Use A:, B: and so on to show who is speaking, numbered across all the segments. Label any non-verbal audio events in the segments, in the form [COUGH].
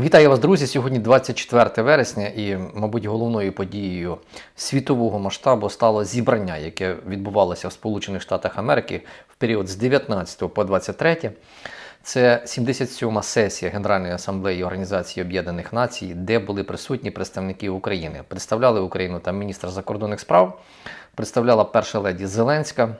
A: Вітаю вас, друзі! Сьогодні 24 вересня, і, мабуть, головною подією світового масштабу стало зібрання, яке відбувалося в Сполучених Штатах Америки в період з 19 по 23. Це 77-ма сесія Генеральної асамблеї Організації Об'єднаних Націй, де були присутні представники України. Представляли Україну там міністр закордонних справ, представляла перша леді Зеленська.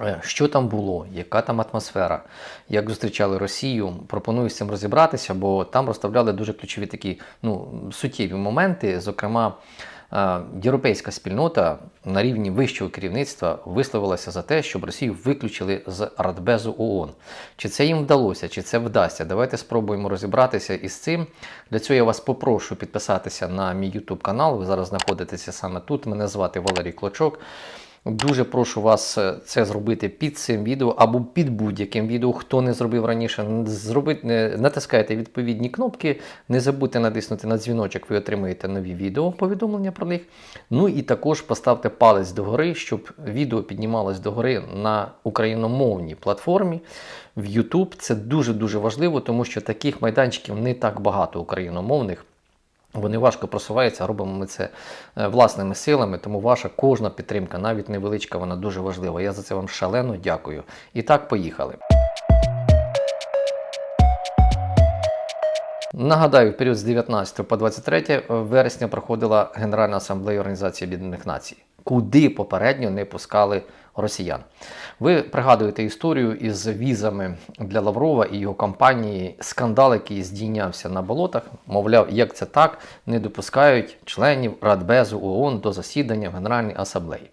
A: Е, Що там було, яка там атмосфера, як зустрічали Росію, пропоную з цим розібратися, бо там розставляли дуже ключові такі ну, суттєві моменти. Зокрема, е, європейська спільнота на рівні вищого керівництва висловилася за те, щоб Росію виключили з Радбезу ООН. Чи це їм вдалося, чи це вдасться? Давайте спробуємо розібратися із цим. Для цього я вас попрошу підписатися на мій YouTube канал. Ви зараз знаходитеся саме тут. Мене звати Валерій Клочок. Дуже прошу вас е, це зробити під цим відео або під будь-яким відео. Хто не зробив раніше, зробити, натискайте відповідні кнопки. Не забудьте натиснути на дзвіночок, ви отримаєте нові відео, повідомлення про них. Ну і також поставте палець догори, щоб відео піднімалось догори на україномовній платформі в YouTube. Це дуже-дуже важливо, тому що таких майданчиків не так багато україномовних. Вони важко просуваються, робимо ми це е, власними силами, тому ваша кожна підтримка, навіть невеличка, вона дуже важлива. Я за це вам шалено дякую. І так, поїхали. Нагадаю, в період з 19 по 23 вересня проходила Генеральна асамблея Організації Об'єднаних Націй, куди попередньо не пускали росіян. Ви пригадуєте історію із візами для Лаврова і його компанії, скандал, який здійнявся на болотах. Мовляв, як це так, не допускають членів Радбезу ООН до засідання в Генеральній асамблеї.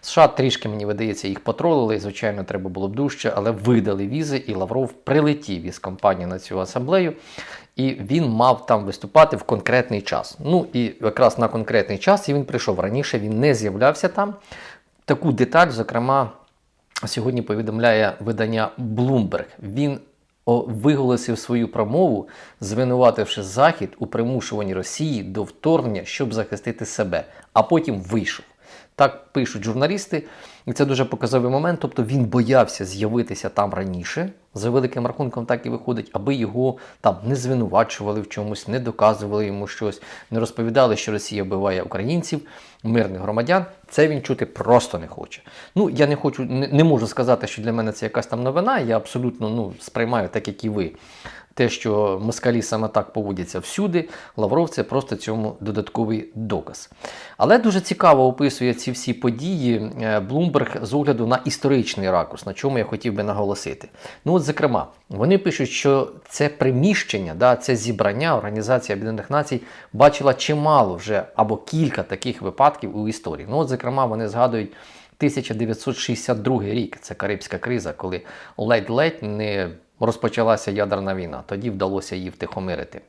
A: США трішки, мені видається, їх потролили, і, звичайно, треба було б дужче, але видали візи, і Лавров прилетів із компанії на цю асамблею, і він мав там виступати в конкретний час. Ну і якраз на конкретний час і він прийшов раніше, він не з'являвся там. Таку деталь, зокрема, сьогодні повідомляє видання Bloomberg. Він виголосив свою промову, звинувативши Захід у примушуванні Росії до вторгнення, щоб захистити себе, а потім вийшов. Так пишуть журналісти, і це дуже показовий момент. Тобто він боявся з'явитися там раніше, за великим рахунком, так і виходить, аби його там не звинувачували в чомусь, не доказували йому щось, не розповідали, що Росія вбиває українців, мирних громадян. Це він чути просто не хоче. Ну я не хочу, не, не можу сказати, що для мене це якась там новина. Я абсолютно ну сприймаю так, як і ви. Те, що москалі саме так поводяться всюди, Лавров це просто цьому додатковий доказ. Але дуже цікаво описує ці всі події е, Блумберг з огляду на історичний ракурс, на чому я хотів би наголосити. Ну, от, зокрема, вони пишуть, що це приміщення, да, це зібрання Організації Об'єднаних Націй бачила чимало вже або кілька таких випадків у історії. Ну, от, зокрема, вони згадують 1962 рік, це Карибська криза, коли ледь-ледь не розпочалася ядерна війна. Тоді вдалося її втихомирити.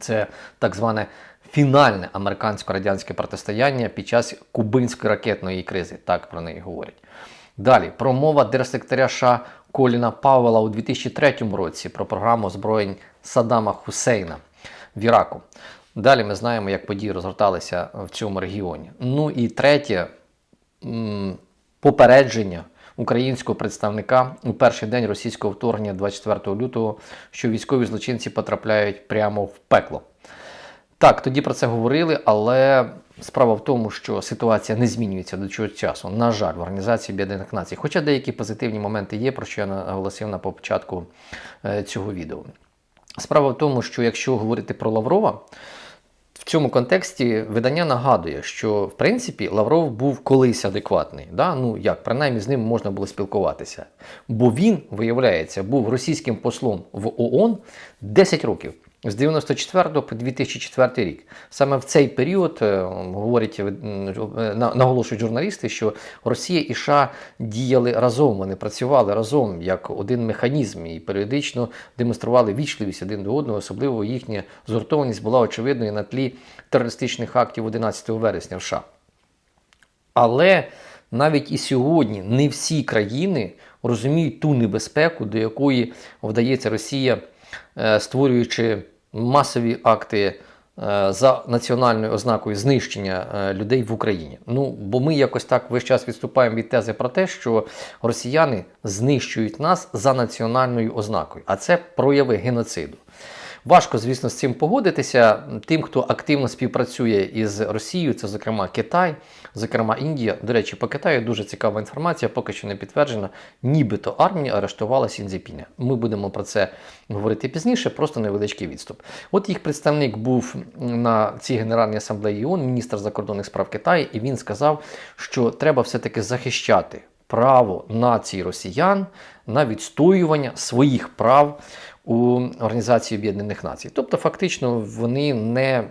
A: Це так зване фінальне американсько-радянське протистояння під час кубинської ракетної кризи. Так про неї говорять. Далі промова держсекретаря США Коліна Павела у 2003 році про програму озброєнь Саддама Хусейна в Іраку. Далі ми знаємо, як події розгорталися в цьому регіоні. Ну і третє попередження українського представника у перший день російського вторгнення 24 лютого, що військові злочинці потрапляють прямо в пекло. Так, тоді про це говорили, але справа в тому, що ситуація не змінюється до цього часу. На жаль, в Організації Об'єднаних Націй. Хоча деякі позитивні моменти є, про що я наголосив на початку е, цього відео. Справа в тому, що якщо говорити про Лаврова, цьому контексті видання нагадує, що в принципі Лавров був колись адекватний. Да? Ну як, принаймні з ним можна було спілкуватися. Бо він, виявляється, був російським послом в ООН 10 років. З 94 по 2004 рік. Саме в цей період е, говорять, е, наголошують журналісти, що Росія і США діяли разом, вони працювали разом як один механізм і періодично демонстрували вічливість один до одного, особливо їхня згуртованість була очевидною на тлі терористичних актів 11 вересня в США. Але навіть і сьогодні не всі країни розуміють ту небезпеку, до якої вдається Росія, е, створюючи масові акти е, за національною ознакою знищення е, людей в Україні. Ну, бо ми якось так весь час відступаємо від тези про те, що росіяни знищують нас за національною ознакою, а це прояви геноциду. Важко, звісно, з цим погодитися. Тим, хто активно співпрацює із Росією, це зокрема Китай, зокрема Індія. До речі, по Китаю дуже цікава інформація, поки що не підтверджена. Нібито армія арештувала Сінзіпіня. Ми будемо про це говорити пізніше, просто невеличкий відступ. От їх представник був на цій генеральній асамблеї ООН, міністр закордонних справ Китаю, і він сказав, що треба все-таки захищати право нації росіян на відстоювання своїх прав у Організації Об'єднаних Націй. Тобто, фактично, вони не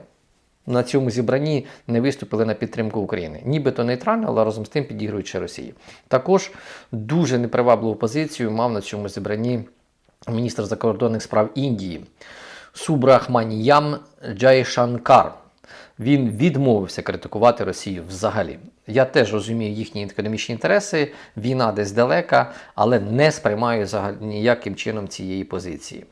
A: на цьому зібранні не виступили на підтримку України. Нібито нейтрально, але разом з тим підігруючи Росії. Також дуже непривабливу позицію мав на цьому зібранні міністр закордонних справ Індії Субрахманіям Джайшанкар. Він відмовився критикувати Росію взагалі. Я теж розумію їхні економічні інтереси, війна десь далека, але не сприймаю ніяким чином цієї позиції.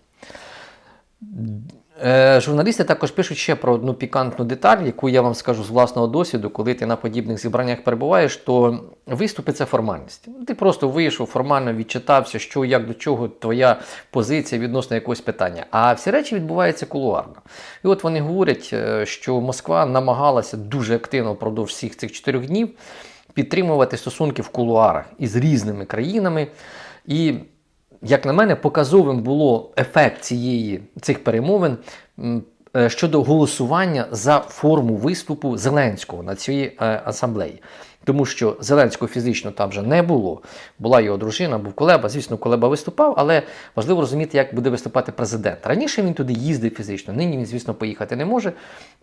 A: Е, журналісти також пишуть ще про одну пікантну деталь, яку я вам скажу з власного досвіду, коли ти на подібних зібраннях перебуваєш, то виступи це формальність. Ти просто вийшов, формально відчитався, що як до чого твоя позиція відносно якогось питання. А всі речі відбуваються кулуарно. І от вони говорять, е, що Москва намагалася дуже активно впродовж всіх цих чотирьох днів підтримувати стосунки в кулуарах із різними країнами. І як на мене, показовим було ефект цієї, цих перемовин е, щодо голосування за форму виступу Зеленського на цій е, асамблеї. Тому що Зеленського фізично там вже не було. Була його дружина, був Колеба. Звісно, Колеба виступав, але важливо розуміти, як буде виступати президент. Раніше він туди їздив фізично, нині він, звісно, поїхати не може.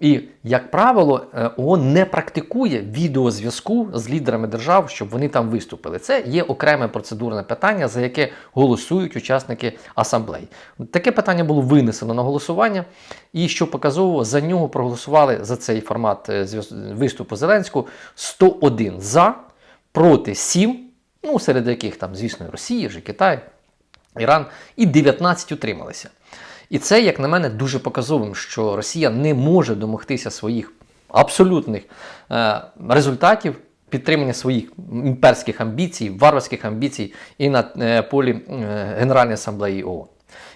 A: І, як правило, е, ООН не практикує відеозв'язку з лідерами держав, щоб вони там виступили. Це є окреме процедурне питання, за яке голосують учасники асамблеї. Таке питання було винесено на голосування, і що показово, за нього проголосували за цей формат е, виступу Зеленського 101 за, проти 7, ну серед яких там, звісно, Росія, вже Китай, Іран, і 19 утрималися. І це, як на мене, дуже показовим, що Росія не може домогтися своїх абсолютних е, результатів підтримання своїх імперських амбіцій, варварських амбіцій і на е, полі е, Генеральної асамблеї ООН.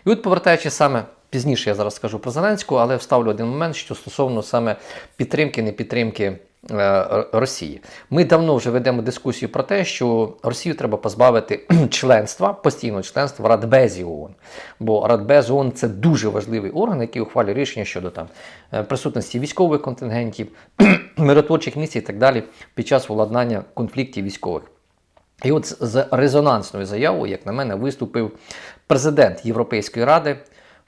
A: І от повертаючись саме пізніше, я зараз скажу про Зеленського, але вставлю один момент, що стосовно саме підтримки, не підтримки. Е, Росії. Ми давно вже ведемо дискусію про те, що Росію треба позбавити [CLEARS THROAT] членства, постійного членства в Радбезі ООН. Бо Радбез ООН це дуже важливий орган, який ухвалює рішення щодо там е, присутності військових контингентів, [CLEARS THROAT] миротворчих місій і так далі під час владнання конфліктів військових. І от з- з резонансною заявою, як на мене, виступив президент Європейської ради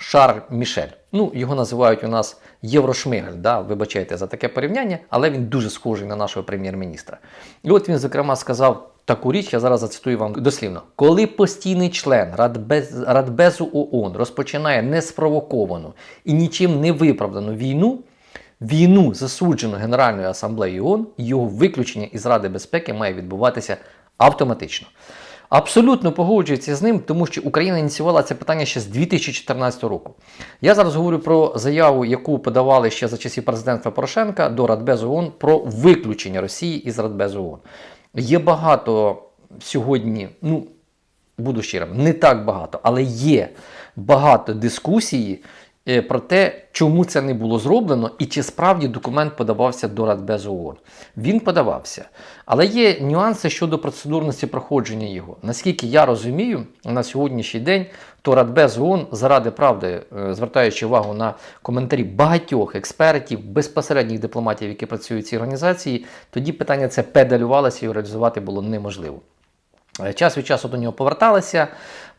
A: Шарль Мішель. Ну, його називають у нас Єврошмигаль, да, вибачайте за таке порівняння, але він дуже схожий на нашого прем'єр-міністра. І от він, зокрема, сказав таку річ, я зараз зацитую вам дослівно. Коли постійний член Радбез, Радбезу ООН розпочинає неспровоковану і нічим не виправдану війну, Війну, засуджену Генеральною асамблеєю ООН, його виключення із Ради безпеки має відбуватися автоматично. Абсолютно погоджується з ним, тому що Україна ініціювала це питання ще з 2014 року. Я зараз говорю про заяву, яку подавали ще за часів президентства Порошенка до Радбезу ООН про виключення Росії із Радбезу ООН. Є багато сьогодні, ну буду щирим, не так багато, але є багато дискусії про те, чому це не було зроблено і чи справді документ подавався до Радбезу ООН. Він подавався. Але є нюанси щодо процедурності проходження його. Наскільки я розумію, на сьогоднішній день то Радбез ООН, заради правди, е, звертаючи увагу на коментарі багатьох експертів, безпосередніх дипломатів, які працюють в цій організації, тоді питання це педалювалося і реалізувати було неможливо. Е, Час від часу до нього поверталися,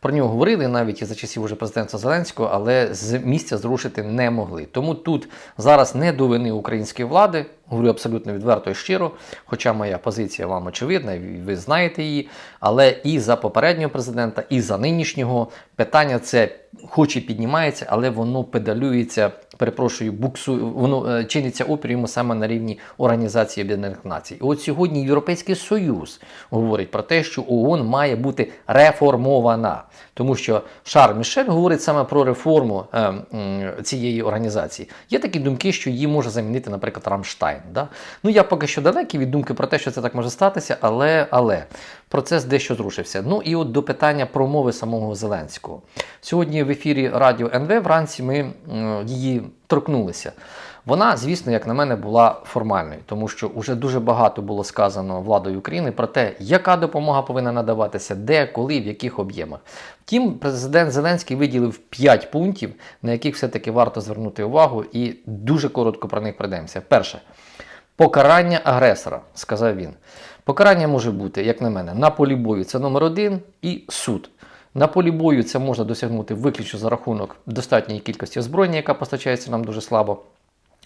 A: про нього говорили навіть і за часів уже президента Зеленського, але з місця зрушити не могли. Тому тут зараз не до вини української влади, говорю абсолютно відверто і щиро, хоча моя позиція вам очевидна, ви знаєте її. Але і за попереднього президента, і за нинішнього питання це хоч і піднімається, але воно педалюється, перепрошую, буксу, воно е, чиниться опір йому саме на рівні Організації Об'єднаних Націй. І от сьогодні Європейський Союз говорить про те, що ООН має бути реформована. Тому що Шар Мішель говорить саме про реформу е, цієї організації. Є такі думки, що її може замінити, наприклад, Рамштайн. Да? Ну я поки що далекий від думки про те, що це так може статися, але але процес дещо зрушився. Ну і от до питання про мови самого Зеленського. Сьогодні в ефірі Радіо НВ вранці ми м, її торкнулися. Вона, звісно, як на мене, була формальною, тому що вже дуже багато було сказано владою України про те, яка допомога повинна надаватися, де, коли, в яких об'ємах. Втім, президент Зеленський виділив 5 пунктів, на яких все-таки варто звернути увагу, і дуже коротко про них прийдемося. Перше, покарання агресора, сказав він. Покарання може бути, як на мене, на полі бою це номер один і суд. На полі бою це можна досягнути виключно за рахунок достатньої кількості озброєння, яка постачається нам дуже слабо.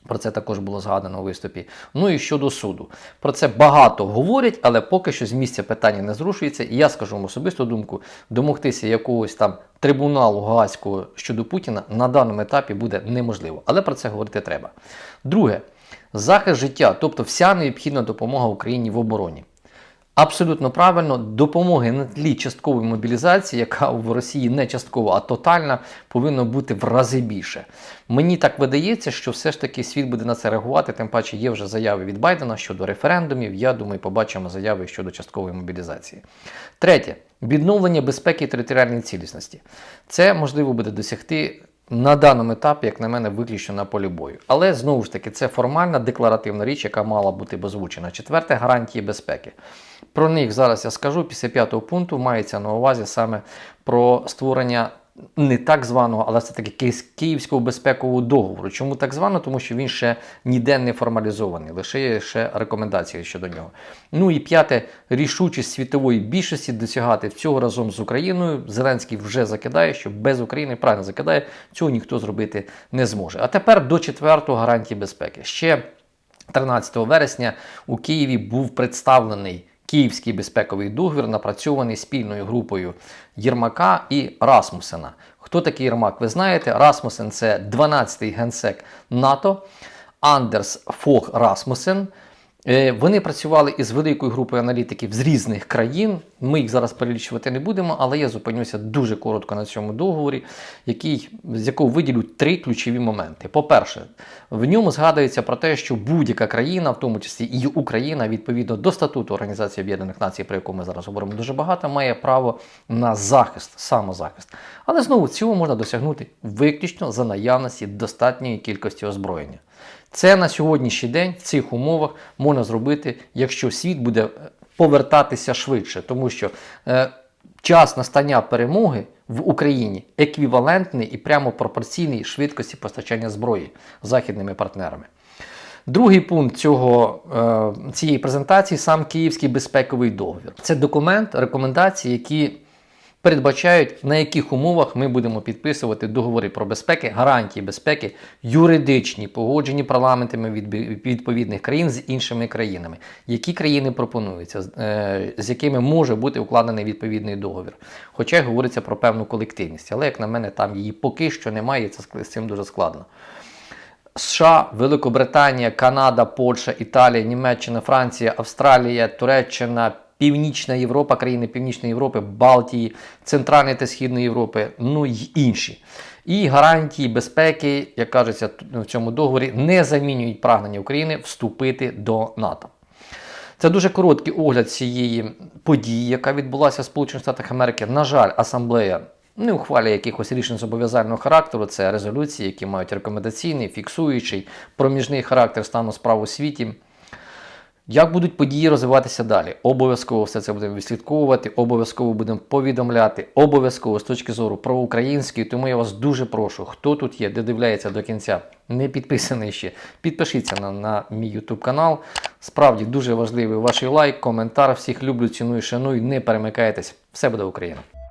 A: Про це також було згадано у виступі. Ну і щодо суду. Про це багато говорять, але поки що з місця питання не зрушується. І я скажу вам особисту думку, домогтися якогось там трибуналу Гаазького щодо Путіна на даному етапі буде неможливо. Але про це говорити треба. Друге, захист життя, тобто вся необхідна допомога Україні в обороні. Абсолютно правильно, допомоги на тлі часткової мобілізації, яка в Росії не часткова, а тотальна, повинно бути в рази більше. Мені так видається, що все ж таки світ буде на це реагувати. Тим паче є вже заяви від Байдена щодо референдумів. Я думаю, побачимо заяви щодо часткової мобілізації. Третє відновлення безпеки і територіальної цілісності. Це можливо буде досягти. На даному етапі, як на мене, виключно на полі бою. Але знову ж таки, це формальна декларативна річ, яка мала бути озвучена. Четверте гарантії безпеки. Про них зараз я скажу. Після п'ятого пункту мається на увазі саме про створення не так званого, але все таки Київського безпекового договору. Чому так звано? Тому що він ще ніде не формалізований, лише є ще рекомендації щодо нього. Ну і п'яте рішучість світової більшості досягати цього разом з Україною. Зеленський вже закидає, що без України правильно закидає, цього ніхто зробити не зможе. А тепер до четвертого гарантії безпеки. Ще 13 вересня у Києві був представлений. Київський безпековий договір напрацьований спільною групою Єрмака і Расмусена. Хто такий Єрмак? Ви знаєте, Расмусен це 12-й генсек НАТО, Андерс Фог Расмусен. Е, Вони працювали із великою групою аналітиків з різних країн. Ми їх зараз перелічувати не будемо, але я зупинюся дуже коротко на цьому договорі, який, з якого виділю три ключові моменти. По-перше, в ньому згадується про те, що будь-яка країна, в тому числі і Україна, відповідно до статуту Організації Об'єднаних Націй, про яку ми зараз говоримо дуже багато, має право на захист, самозахист. Але знову цього можна досягнути виключно за наявності достатньої кількості озброєння. Це на сьогоднішній день в цих умовах можна зробити, якщо світ буде е, повертатися швидше, тому що е, час настання перемоги в Україні еквівалентний і прямо пропорційний швидкості постачання зброї західними партнерами. Другий пункт цього, е, цієї презентації сам Київський безпековий договір. Це документ, рекомендації, які передбачають, на яких умовах ми будемо підписувати договори про безпеки, гарантії безпеки, юридичні, погоджені парламентами від відповідних країн з іншими країнами. Які країни пропонуються, з- е, якими може бути укладений відповідний договір. Хоча й говориться про певну колективність, але як на мене, там її поки що немає, і це з цим дуже складно. США, Великобританія, Канада, Польща, Італія, Німеччина, Франція, Австралія, Туреччина, Північна Європа, країни Північної Європи, Балтії, Центральної та Східної Європи, ну й інші. І гарантії безпеки, як кажеться в цьому договорі, не замінюють прагнення України вступити до НАТО. Це дуже короткий огляд цієї події, яка відбулася в Сполучених Штатах Америки. На жаль, асамблея не ухвалює якихось рішень зобов'язального характеру. Це резолюції, які мають рекомендаційний, фіксуючий, проміжний характер стану справ у світі. Як будуть події розвиватися далі? Обов'язково все це будемо відслідковувати, обов'язково будемо повідомляти, обов'язково з точки зору проукраїнської. Тому я вас дуже прошу, хто тут є, де дивляється до кінця, не підписаний ще. Підпишіться на, на мій YouTube канал. Справді дуже важливий ваш лайк, коментар. Всіх люблю, ціную, шаную. Не перемикайтесь. Все буде Україна!